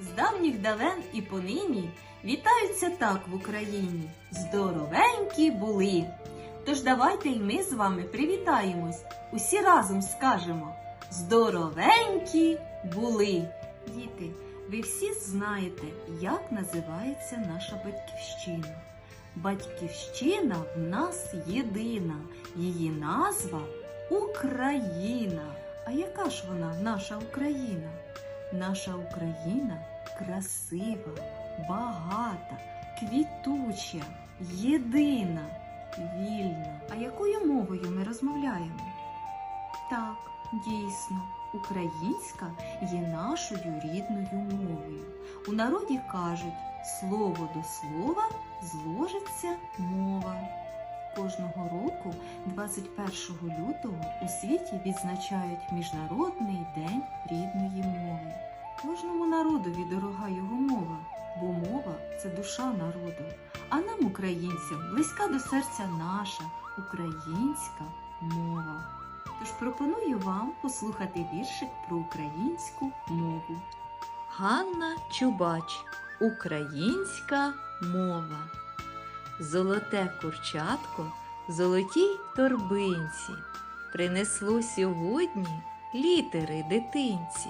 з давніх давен і понині вітаються так в Україні. Здоровенькі були. Тож давайте й ми з вами привітаємось. Усі разом скажемо Здоровенькі були. Діти, ви всі знаєте, як називається наша батьківщина. Батьківщина в нас єдина, її назва Україна. А яка ж вона, наша Україна? Наша Україна красива, багата, квітуча, єдина, вільна. А якою мовою ми розмовляємо? Так, дійсно, українська є нашою рідною мовою. У народі кажуть, слово до слова зложиться мова. Кожного року, 21 лютого, у світі відзначають Міжнародний день рідної мови. Кожному народові дорога його мова, бо мова це душа народу. А нам, українцям, близька до серця наша українська мова. Тож пропоную вам послухати віршик про українську мову. Ганна Чубач. Українська мова. Золоте курчатко в золотій торбинці принесло сьогодні літери дитинці.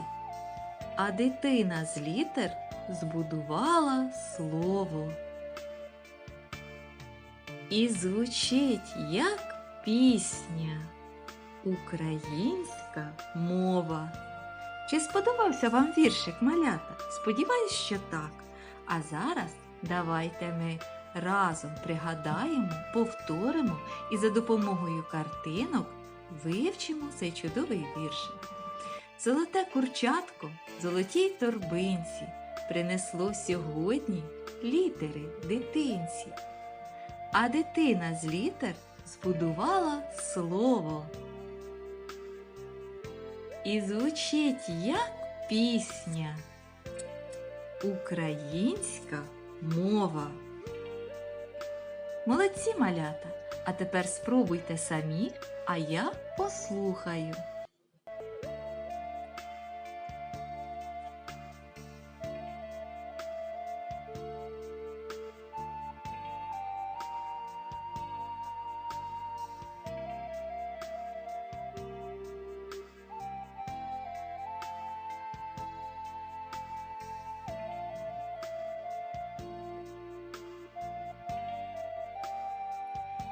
А дитина з літер збудувала слово. І звучить як пісня. Українська мова. Чи сподобався вам віршик малята? Сподіваюсь, що так. А зараз давайте ми разом пригадаємо, повторимо і за допомогою картинок вивчимо цей чудовий віршик. Золоте курчатко в золотій торбинці принесло сьогодні літери дитинці. А дитина з літер збудувала слово. І звучить як пісня. Українська мова. Молодці малята! А тепер спробуйте самі, а я послухаю.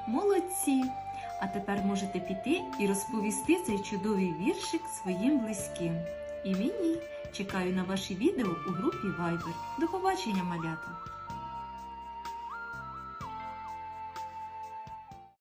Молодці! А тепер можете піти і розповісти цей чудовий віршик своїм близьким. І мені чекаю на ваші відео у групі Viber. До побачення, малята!